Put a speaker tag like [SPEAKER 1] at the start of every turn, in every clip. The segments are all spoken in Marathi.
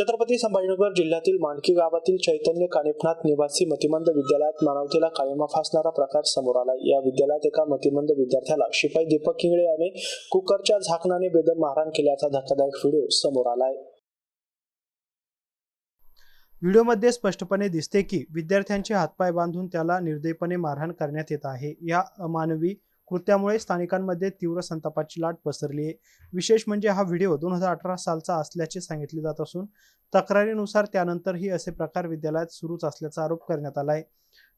[SPEAKER 1] छत्रपती संभाजीनगर जिल्ह्यातील मांडकी गावातील चैतन्य कानिफनाथ निवासी मतिमंद विद्यालयात मानवतेला कायमा फासणारा प्रकार समोर आला. या विद्यालयात एका मतिमंद विद्यार्थ्याला शिपाई दीपक किंगळे याने कुकरच्या झाकणाने बेदम मारहाण केल्याचा धक्कादायक व्हिडिओ समोर आलाय. व्हिडिओमध्ये स्पष्टपणे दिसते की विद्यार्थ्यांचे हातपाय बांधून त्याला निर्दयपणे मारहाण करण्यात येत आहे. या अमानवी कृत्यामुळे स्थानिकांमध्ये तीव्र संतापाची लाट पसरली आहे. विशेष म्हणजे हा व्हिडिओ दोन हजार अठरा सालचा असल्याचे सांगितले जात असून तक्रारीनुसार त्यानंतरही असे प्रकार विद्यालयात सुरूच असल्याचा आरोप करण्यात आला आहे.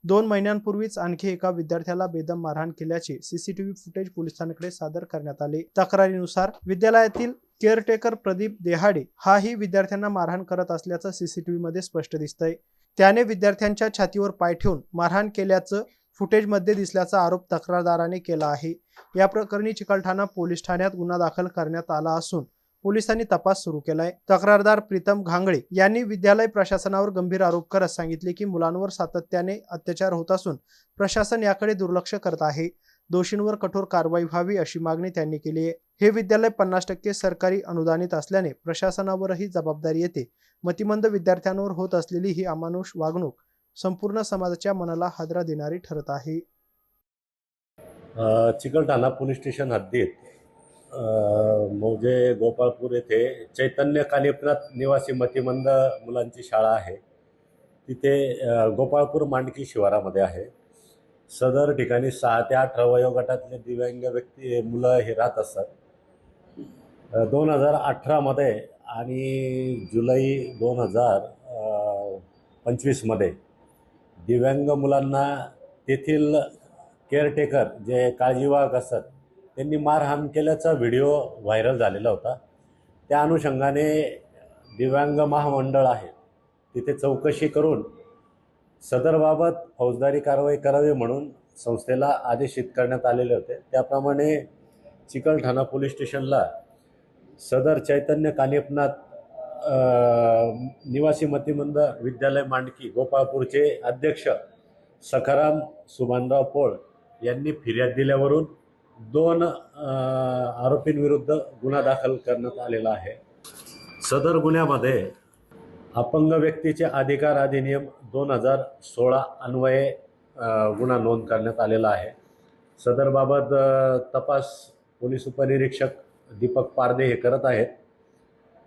[SPEAKER 1] दोन महिन्यांपूर्वीच आणखी एका विद्यार्थ्याला बेदम मारहाण केल्याचे सीसीटीव्ही फुटेज पोलिसांकडे सादर करण्यात आले. तक्रारीनुसार विद्यालयातील केअरटेकर प्रदीप देहाडे हाही विद्यार्थ्यांना मारहाण करत असल्याचं सीसीटीव्हीमध्ये स्पष्ट दिसतंय. त्याने विद्यार्थ्यांच्या छातीवर पाय ठेवून मारहाण केल्याचं फुटेजमध्ये दिसल्याचा आरोप तक्रारदाराने केला आहे. या प्रकरणी चिकलठाणा पोलीस ठाण्यात गुन्हा दाखल करण्यात आला असून पोलिसांनी तपास सुरू केलाय. तक्रारदार प्रीतम घांगळे यांनी विद्यालय प्रशासनावर गंभीर आरोप करत सांगितले की मुलांवर सातत्याने अत्याचार होत असून प्रशासन याकडे दुर्लक्ष करत आहे. दोषींवर कठोर कारवाई व्हावी अशी मागणी त्यांनी केली आहे. हे विद्यालय पन्नास टक्के सरकारी अनुदानित असल्याने प्रशासनावरही जबाबदारी येते. मतिमंद विद्यार्थ्यांवर होत असलेली ही अमानुष वागणूक संपूर्ण समाजाच्या मनाला हादरा देणारी ठरत आहे.
[SPEAKER 2] चिकलठाणा पोलीस स्टेशन हद्दीत म्हणजे मौजे गोपाळपूर येथे चैतन्य कानिपनाथ निवासी मतिमंद मुलांची शाळा आहे. तिथे गोपाळपूर मांडकी शिवारामध्ये आहे. सदर ठिकाणी सहा ते अठरा वयोगटातले दिव्यांग व्यक्ती मुलं हे राहत असतात. दोन हजार अठरामध्ये आणि जुलै दोन हजार पंचवीसमध्ये दिव्यांग मुलांना तेथील केअरटेकर जे काळजीवाहक असतात त्यांनी मारहाण केल्याचा व्हिडिओ व्हायरल झालेला होता. त्या अनुषंगाने दिव्यांग महामंडळ आहे. तिथे चौकशी करून सदरबाबत फौजदारी कारवाई करावी म्हणून संस्थेला आदेशित करण्यात आलेले होते. त्याप्रमाणे चिकलठाणा पोलीस स्टेशनला सदर चैतन्य कानिपनाथ निवासी मतिमंद विद्यालय मांडकी गोपाळपूरचे अध्यक्ष सखाराम सुभानराव पोळ यांनी फिर्याद दिल्यावरून दोन आरोपींविरुद्ध गुन्हा दाखल करण्यात आलेला आहे. सदर गुन्ह्यामध्ये अपंग व्यक्तीचे अधिकार अधिनियम दोन हजार सोळा अन्वये गुन्हा नोंद करण्यात आलेला आहे. सदरबाबत तपास पोलीस उपनिरीक्षक दीपक पारदे हे करत आहेत.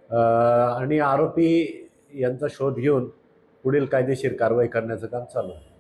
[SPEAKER 2] आणि आरोपी यांचा शोध घेऊन पुढील कायदेशीर कारवाई करण्याचं काम चालू आहे.